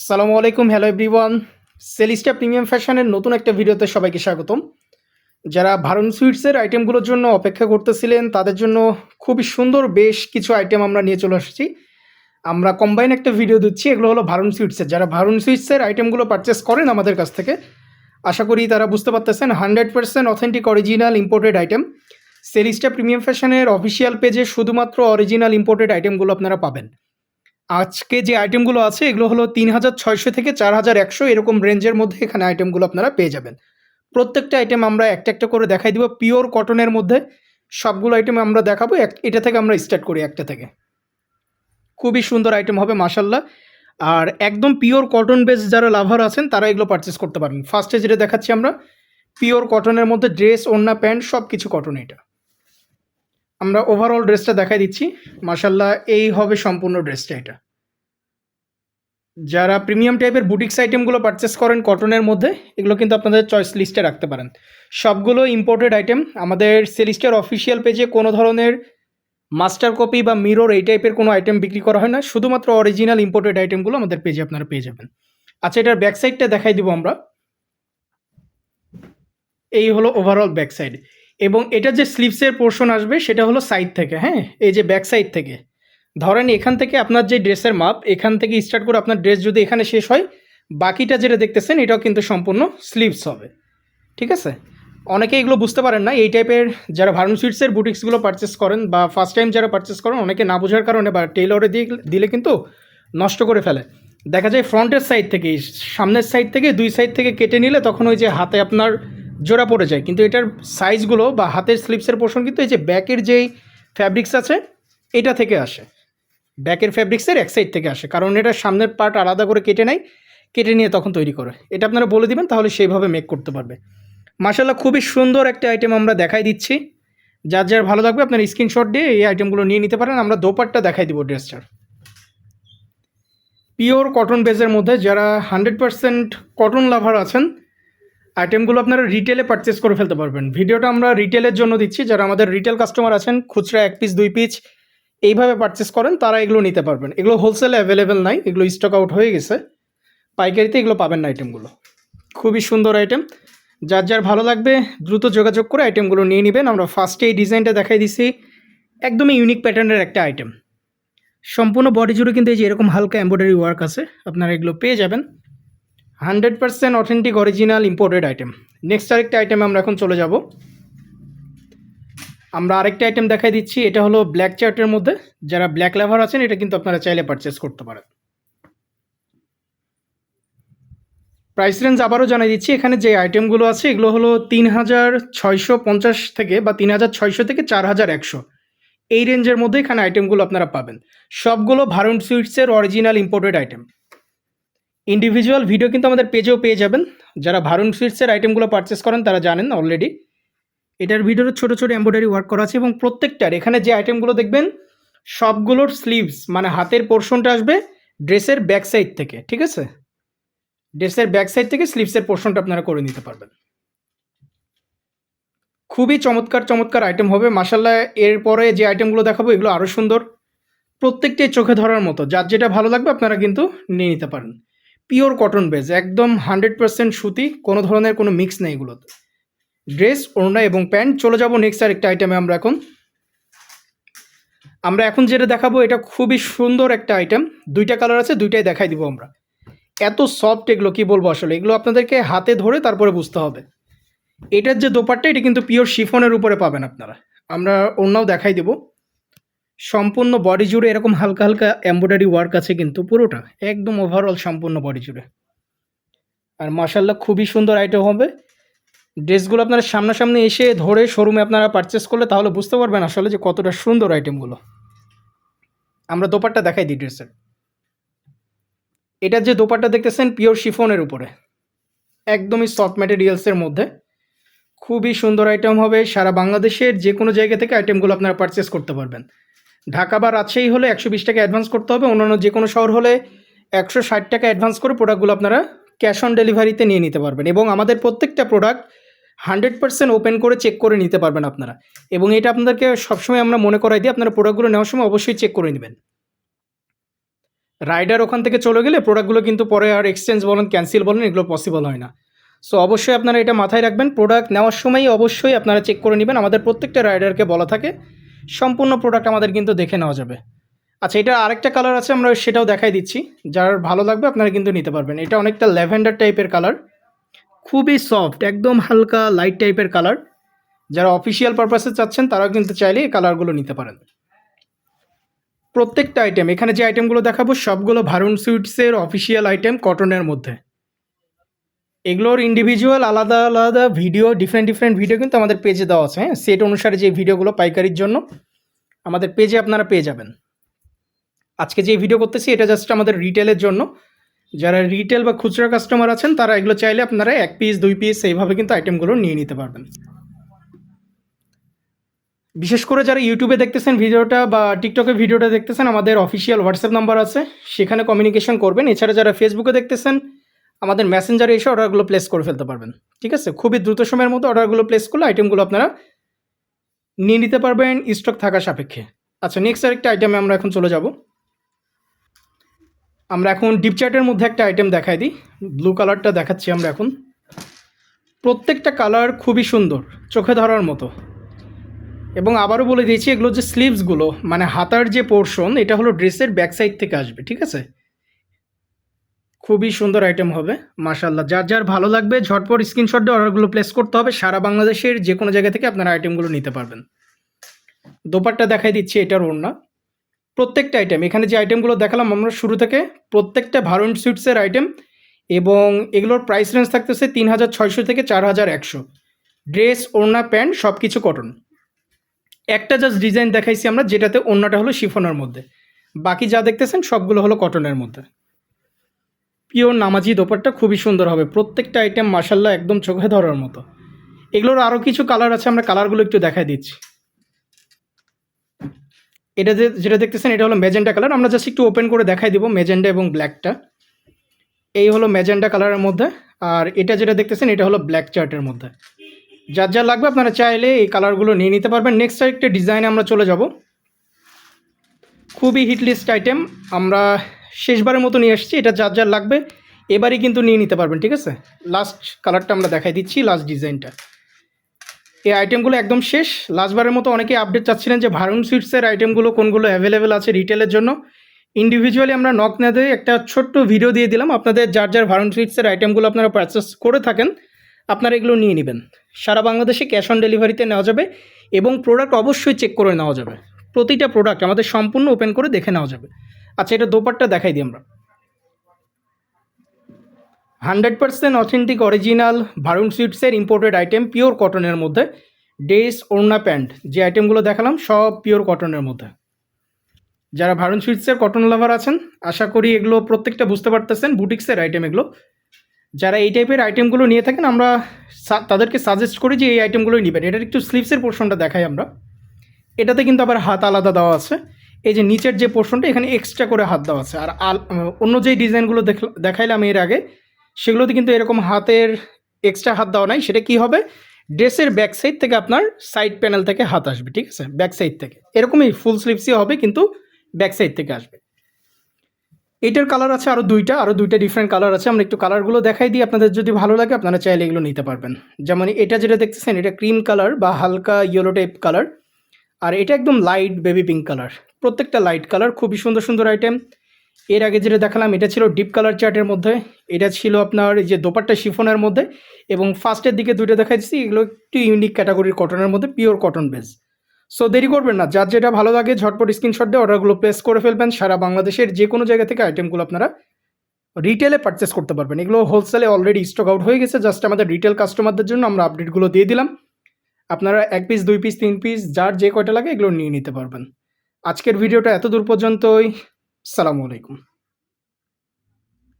আসসালামু আলাইকুম hello everyone সেলিস্টা premium ফ্যাশনের নতুন একটা ভিডিওতে সবাইকে স্বাগতম। যারা ভারুন সুইটসের আইটেমগুলোর জন্য অপেক্ষা করতেছিলেন, তাদের জন্য খুবই সুন্দর বেশ কিছু আইটেম আমরা নিয়ে চলে আসছি। আমরা কম্বাইন একটা ভিডিও দিচ্ছি, এগুলো হলো ভারুন সুইটসের যারা ভারুন সুইটসের আইটেমগুলো পারচেস করেন আমাদের কাছ থেকে, আশা করি তারা বুঝতে পারতেছেন hundred percent authentic original imported item সেলিস্টা premium ফ্যাশনের অফিসিয়াল পেজে শুধুমাত্র অরিজিনাল ইম্পোর্টেড আইটেমগুলো আপনারা পাবেন। আজকে যে আইটেমগুলো আছে, এগুলো হলো তিন হাজার ছয়শো থেকে চার হাজার একশো, এরকম রেঞ্জের মধ্যে এখানে আইটেমগুলো আপনারা পেয়ে যাবেন। প্রত্যেকটা আইটেম আমরা একটা একটা করে দেখাই দিব পিওর কটনের মধ্যে সবগুলো আইটেম আমরা দেখাবো, এক- এটা থেকে আমরা স্টার্ট করি একটা থেকে। খুবই সুন্দর আইটেম হবে মাসাল্লাহ আর একদম পিওর কটন বেস যারা লাভার আছেন, তারা এগুলো পারচেস করতে পারেন ফার্স্টে যেটা দেখাচ্ছি আমরা পিওর কটনের মধ্যে ড্রেস ওড়না, প্যান্ট সব কিছু কটন এটা। আমরা ওভারঅল ড্রেসটা দেখাই দিচ্ছি। মাসাল্লাহ এই হবে সম্পূর্ণ ড্রেসটা এটা। যারা প্রিমিয়াম টাইপের বুটিক্স আইটেমগুলো পারচেস করেন কটনের মধ্যে, এগুলো কিন্তু আপনাদের চয়েস লিস্টে রাখতে পারেন। সবগুলো ইম্পোর্টেড আইটেম আমাদের সেলিস্টার অফিসিয়াল পেজে কোনো ধরনের মাস্টার কপি বা মিরর এই টাইপের কোনো আইটেম বিক্রি করা হয় না, শুধুমাত্র অরিজিনাল ইম্পোর্টেড আইটেমগুলো আমাদের পেজে আপনারা পেয়ে যাবেন। আচ্ছা এটার ব্যাক সাইডটা দেখাই দিব আমরা। এই হলো ওভারঅল ব্যাক সাইড এবং এটা যে স্লিভসের পোর্শন আসবে, সেটা হলো সাইড থেকে হ্যাঁ? এই যে ব্যাক সাইড থেকে। ধরেন এখান থেকে আপনার যে ড্রেসের মাপ, এখান থেকে স্টার্ট করে আপনার ড্রেস যদি এখানে শেষ হয়, বাকিটা যেটা দেখতেছেন, এটাও কিন্তু সম্পূর্ণ স্লিপস হবে। ঠিক আছে? অনেকে এগুলো বুঝতে পারেন না, এই টাইপের যারা ভারুন সুইটসের বুটিক্সগুলো পারচেস করেন বা ফার্স্ট টাইম যারা পারচেস করেন, অনেকে না বোঝার কারণে বা টেইলরে দিয়ে দিলে কিন্তু নষ্ট করে ফেলে। দেখা যায় ফ্রন্টের সাইড থেকে সামনের সাইড থেকে, দুই সাইড থেকে কেটে নিলে তখন ওই যে হাতে আপনার জোড়া পড়ে যায়। কিন্তু এটার সাইজগুলো বা হাতের স্লিপসের পোর্শন কিন্তু এই যে ব্যাকের যেই ফ্যাব্রিক্স আছে, এটা থেকে আসে। ব্যাকের ফ্যাব্রিক্সের এক সাইড থেকে আসে। কারণ এটা সামনের পার্ট আলাদা করে কেটে নেয়, কেটে নিয়ে তখন তৈরি করে। এটা আপনারা বলে দিবেন, তাহলে সেইভাবে মেক করতে পারবে। মাসাল্লাহ খুবই সুন্দর একটা আইটেম আমরা দেখাই দিচ্ছি। যার যার ভালো লাগবে, আপনার স্ক্রিনশট দিয়ে এই আইটেমগুলো নিয়ে নিতে পারেন। আমরা দোপাট্টা দেখাই দিব ড্রেসটার পিওর কটন বেজের মধ্যে যারা হান্ড্রেড পারসেন্ট কটন লাভার আছেন আইটেমগুলো আপনারা রিটেলে পারচেস করে ফেলতে পারবেন। ভিডিওটা আমরা রিটেলের জন্য দিচ্ছি। যারা আমাদের রিটেল কাস্টমার আছেন, খুচরা এক পিস দুই পিস এইভাবে পারচেস করেন, তারা এগুলো নিতে পারবেন। এগুলো হোলসেলে অ্যাভেলেবেল নাই, এগুলো স্টক আউট হয়ে গেছে। পাইকারিতে এগুলো পাবেন না আইটেমগুলো খুবই সুন্দর আইটেম যার যার ভালো লাগবে, দ্রুত যোগাযোগ করে আইটেমগুলো নিয়ে নেবেন। আমরা ফার্স্টে এই ডিজাইনটা দেখাই দিছি। একদমই ইউনিক প্যাটার্নের একটা আইটেম সম্পূর্ণ বডি জুড়ে কিন্তু এই যে এরকম হালকা এমব্রয়ডারি ওয়ার্ক আছে, আপনারা এগুলো পেয়ে যাবেন। Hundred percent authentic original imported item next আরেকটা আইটেম আমরা এখন চলে যাব। আমরা আরেকটা আইটেম দেখাই দিচ্ছি, এটা হলো ব্ল্যাক চার্টের মধ্যে। যারা ব্ল্যাক লেভার আছেন, এটা কিন্তু আপনারা চাইলে পারচেস করতে পারেন। প্রাইস রেঞ্জ আবারও জানাই দিচ্ছি, এখানে যে আইটেমগুলো আছে, এগুলো হলো তিন হাজার ছয়শো পঞ্চাশ থেকে বা তিন হাজার ছয়শো থেকে চার হাজার একশো। এই রেঞ্জের মধ্যে এখানে আইটেমগুলো আপনারা পাবেন। সবগুলো Varun সুইটসের original imported item individual video কিন্তু আমাদের পেজেও পেয়ে যাবেন। যারা ভারুন সুইটসের আইটেমগুলো পারচেস করেন, তারা জানেন অলরেডি এটার ভিডিওতে ছোটো ছোটো এমব্রয়ডারি ওয়ার্ক করা আছে এবং প্রত্যেকটার, এখানে যে আইটেমগুলো দেখবেন, সবগুলোর স্লিভস মানে হাতের পোর্শনটা আসবে ড্রেসের ব্যাক সাইড থেকে, ঠিক আছে? ড্রেসের ব্যাক সাইড থেকে স্লিভসের পোর্শনটা আপনারা করে নিতে পারবেন। খুবই চমৎকার চমৎকার আইটেম হবে। মাসাল্লাহ এরপরে যে আইটেমগুলো দেখাবো, এগুলো আরও সুন্দর। প্রত্যেকটাই চোখে ধরার মতো। যার যেটা ভালো লাগবে, আপনারা কিন্তু নিয়ে নিতে পারেন। পিওর কটন বেজ, একদম হান্ড্রেড পার্সেন্ট সুতি, কোনো ধরনের কোনো মিক্স নেই এগুলোতে। ড্রেস, ওড়না এবং প্যান্ট, চলে যাব নেক্সট আরেকটা আইটেমে আমরা এখন। আমরা এখন যেটা দেখাবো, এটা খুবই সুন্দর একটা আইটেম দুইটা কালার আছে, দুইটাই দেখাই দিব আমরা। এত সফট এগুলো, কি বলব আসলে? এগুলো আপনাদেরকে হাতে ধরে তারপরে বুঝতে হবে। এটার যে দোপাট্টা, এটা কিন্তু পিওর শিফনের উপরে পাবেন আপনারা। আমরা অন্যও দেখাই দেব। সম্পূর্ণ বডি জুড়ে এরকম হালকা হালকা এমব্রয়ডারি ওয়ার্ক আছে কিন্তু পুরোটা একদম ওভারঅল সম্পূর্ণ বডি জুড়ে। আর মাসাল্লাহ খুবই সুন্দর আইটেম হবে। ড্রেসগুলো আপনারা সামনাসামনি এসে ধরে শোরুমে আপনারা পারচেস করলে তাহলে বুঝতে পারবেন আসলে যে কতটা সুন্দর আইটেমগুলো আমরা দোপাট্টা দেখাই দিই ড্রেসের। এটার যে দোপাট্টা দেখতেছেন পিওর শিফনের উপরে। একদমই সফট ম্যাটেরিয়ালসের মধ্যে। খুবই সুন্দর আইটেম হবে। সারা বাংলাদেশের যে কোনো জায়গা থেকে আইটেমগুলো আপনারা পারচেস করতে পারবেন। ঢাকা বা রাজশাহী হলে একশো বিশ টাকা অ্যাডভান্স করতে হবে। অন্যান্য যে কোনো শহর হলে একশো ষাট টাকা অ্যাডভান্স করে প্রোডাক্টগুলো আপনারা ক্যাশ অন ডেলিভারিতে নিয়ে নিতে পারবেন। এবং আমাদের প্রত্যেকটা প্রোডাক্ট হান্ড্রেড পার্সেন্ট ওপেন করে চেক করে নিতে পারবেন আপনারা। এবং এটা আপনাদেরকে সবসময় আমরা মনে করাই দিই, আপনারা প্রোডাক্টগুলো নেওয়ার সময় অবশ্যই চেক করে নেবেন। রাইডার ওখান থেকে চলে গেলে প্রোডাক্টগুলো কিন্তু পরে আর এক্সচেঞ্জ বলেন ক্যান্সেল বলেন, এগুলো পসিবল হয় না। সো অবশ্যই আপনারা এটা মাথায় রাখবেন। প্রোডাক্ট নেওয়ার সময়ই অবশ্যই আপনারা চেক করে নেবেন। আমাদের প্রত্যেকটা রাইডারকে বলা থাকে সম্পূর্ণ প্রোডাক্ট আমাদের কিন্তু দেখে নেওয়া যাবে। আচ্ছা এটা আরেকটা কালার আছে, আমরা সেটাও দেখাই দিচ্ছি। যার ভালো লাগবে আপনারা কিন্তু নিতে পারবেন। এটা অনেকটা ল্যাভেন্ডার টাইপের কালার খুবই সফট একদম হালকা লাইট টাইপের কালার যারা অফিসিয়াল পারপাসে চাচ্ছেন, তারাও কিন্তু চাইলে এই কালারগুলো নিতে পারেন। প্রত্যেকটা আইটেম এখানে যে আইটেমগুলো দেখাবো, সবগুলো ভারুন সুইটসের অফিসিয়াল আইটেম কটনের মধ্যে। এগুলোর ইন্ডিভিজুয়াল আলাদা আলাদা ভিডিও ডিফারেন্ট ডিফারেন্ট ভিডিও কিন্তু আমাদের পেজে দেওয়া আছে হ্যাঁ? সেট অনুসারে যে ভিডিওগুলো পাইকারির জন্য আমাদের পেজে আপনারা পেয়ে যাবেন। আজকে যে ভিডিও করতেছি, এটা জাস্ট আমাদের রিটেলের জন্য। যারা রিটেল বা খুচরা কাস্টমার আছেন, তারা এগুলো চাইলে আপনারা এক পিস দুই পিস এইভাবে কিন্তু আইটেমগুলো নিয়ে নিতে পারবেন। বিশেষ করে যারা ইউটিউবে দেখতেছেন ভিডিওটা বা টিকটকে ভিডিওটা দেখতেছেন, আমাদের অফিসিয়াল হোয়াটসঅ্যাপ নাম্বার আছে। সেখানে কমিউনিকেশন করবেন। এছাড়া যারা ফেসবুকে দেখতেছেন আমাদের মেসেঞ্জারে এসে অর্ডারগুলো প্লেস করে ফেলতে পারবেন। ঠিক আছে? খুবই দ্রুত সময়ের মধ্যে অর্ডারগুলো প্লেস করলে আইটেমগুলো আপনারা নিয়ে নিতে পারবেন স্টক থাকা সাপেক্ষে। আচ্ছা নেক্সট আরেকটা আইটেমে আমরা এখন চলে যাব। আমরা এখন ডিপ চার্টের মধ্যে একটা আইটেম দেখাই দিই। ব্লু কালারটা দেখাচ্ছি আমরা এখন। প্রত্যেকটা কালার খুবই সুন্দর, চোখে ধরার মতো। এবং আবারও বলে দিয়েছি এগুলো যে স্লিভসগুলো মানে হাতার যে পোর্শন এটা হলো ড্রেসের ব্যাক সাইড থেকে আসবে, ঠিক আছে? খুবই সুন্দর আইটেম হবে মাশাল্লাহ যার যার ভালো লাগবে, ঝটপট স্ক্রিনশট দিয়ে অর্ডারগুলো প্লেস করতে হবে, সারা বাংলাদেশের যে কোনো জায়গা থেকে আপনারা আইটেমগুলো নিতে পারবেন। দোপারটা দেখাই দিচ্ছি, এটার ওড়না। প্রত্যেকটা আইটেম এখানে যে আইটেমগুলো দেখালাম আমরা শুরু থেকে, প্রত্যেকটা ভারুন সুইটসের আইটেম এবং এগুলোর প্রাইস রেঞ্জ থাকতেছে তিন হাজার ছয়শো থেকে চার হাজার একশো। ড্রেস ওড়না, প্যান্ট সব কিছু কটন একটা জাস্ট ডিজাইন দেখাইছি আমরা, যেটাতে ওড়নাটা হলো শিফনের মধ্যে। বাকি যা দেখতেছেন সবগুলো হলো কটনের মধ্যে। পিওর নামাজি দোপারটা খুবই সুন্দর হবে। প্রত্যেকটা আইটেম মাসাল্লাহ একদম চোখে ধরার মতো। এগুলোর আরও কিছু কালার আছে, আমরা কালারগুলো একটু দেখাই দিচ্ছি। এটা যেটা দেখতেছেন, এটা হলো ম্যাজেন্ডা কালার আমরা জাস্ট একটু ওপেন করে দেখাই দিব ম্যাজেন্ডা এবং ব্ল্যাকটা এই হলো ম্যাজেন্ডা কালারের মধ্যে, আর এটা যেটা দেখতেছেন, এটা হলো ব্ল্যাক চার্টের মধ্যে। যার যা লাগবে আপনারা চাইলে এই কালারগুলো নিয়ে নিতে পারবেন। নেক্সট আরেকটা ডিজাইনে আমরা চলে যাব। খুবই হিট লিস্ট আইটেম আমরা শেষবারের মতো নিয়ে এসেছি এটা যার যার লাগবে, এবারই কিন্তু নিয়ে নিতে পারবেন, ঠিক আছে? লাস্ট কালারটা আমরা দেখাই দিচ্ছি লাস্ট ডিজাইনটা এই আইটেমগুলো একদম শেষ। লাস্টবারের মতো অনেকে আপডেট চাচ্ছিলেন যে ভারুন সুইটসের আইটেমগুলো কোনগুলো অ্যাভেলেবেল আছে রিটেলের জন্য। ইন্ডিভিজুয়ালি আমরা নক না দিয়ে একটা ছোট্ট ভিডিও দিয়ে দিলাম। আপনাদের যার যার ভারুন সুইটসের আইটেমগুলো আপনারা পারচেস করে থাকেন, আপনারা এগুলো নিয়ে নেবেন। সারা বাংলাদেশে ক্যাশ অন ডেলিভারিতে নেওয়া যাবে এবং প্রোডাক্ট অবশ্যই চেক করে নেওয়া যাবে। প্রতিটা প্রোডাক্ট আমাদের সম্পূর্ণ ওপেন করে দেখে নেওয়া যাবে। আচ্ছা এটা দোপারটা দেখাই দিই আমরা। Hundred percent authentic original Varun সুইটসের imported item pure কটনের মধ্যে। ড্রেস ওড়না, প্যান্ট, যে আইটেমগুলো দেখালাম, সব পিওর কটনের মধ্যে। যারা ভারুন সুইটসের কটন লাভার আছেন, আশা করি এগুলো প্রত্যেকটা বুঝতে পারতেছেন, বুটিক্সের আইটেম এগুলো। যারা এই টাইপের আইটেমগুলো নিয়ে থাকেন, আমরা তাদেরকে সাজেস্ট করি যে এই আইটেমগুলোই নেবেন। এটার একটু স্লিভসের পোর্শনটা দেখাই আমরা। এটাতে কিন্তু আবার হাত আলাদা দেওয়া আছে। এই যে নিচের যে পোর্শনটা এখানে এক্সট্রা করে হাত দেওয়া আছে। আর আল অন্য যেই ডিজাইনগুলো দেখ- দেখাইলাম এর আগে, সেগুলোতে কিন্তু এরকম হাতের এক্সট্রা হাত দেওয়া নাই। সেটা কি হবে? ড্রেসের ব্যাক সাইড থেকে আপনার সাইড প্যানেল থেকে হাত আসবে, ঠিক আছে? ব্যাক সাইড থেকে। এরকমই ফুল স্লিভসই হবে, কিন্তু ব্যাক সাইড থেকে আসবে। এটার কালার আছে আরও দুইটা আরও দুইটা ডিফারেন্ট কালার আছে। আমরা একটু কালারগুলো দেখাই দিই। আপনাদের যদি ভালো লাগে, আপনারা চাইলে এগুলো নিতে পারবেন। যেমন এটা যেটা দেখতেছেন, এটা ক্রিম কালার বা হালকা ইয়েলো টাইপ কালার আর এটা একদম লাইট বেবি পিঙ্ক কালার প্রত্যেকটা লাইট কালার খুবই সুন্দর সুন্দর আইটেম এর আগে যেটা দেখালাম, এটা ছিল ডিপ কালার চার্টের মধ্যে। এটা ছিল আপনার এই যে দোপাট্টা শিফনের মধ্যে এবং ফার্স্টের দিকে দুইটা দেখাচ্ছি এগুলো একটু ইউনিক ক্যাটাগরির কটনের মধ্যে পিওর কটন বেস সো দেরি করবেন না, যার যেটা ভালো লাগে ঝটপট স্ক্রিনশট দিয়ে অর্ডারগুলো প্লেস করে ফেলবেন। সারা বাংলাদেশের যে কোনো জায়গা থেকে আইটেমগুলো আপনারা রিটেলে পারচেস করতে পারবেন। এগুলো হোলসেলে অলরেডি স্টক আউট হয়ে গেছে জাস্ট আমাদের রিটেল কাস্টমারদের জন্য আমরা আপডেটগুলো দিয়ে দিলাম। আপনারা এক পিস দুই পিস তিন পিস যার যে কয়টা লাগে এগুলো নিয়ে নিতে পারবেন। আজকের ভিডিওটা এত দূর পর্যন্তই। সালামু আলাইকুম।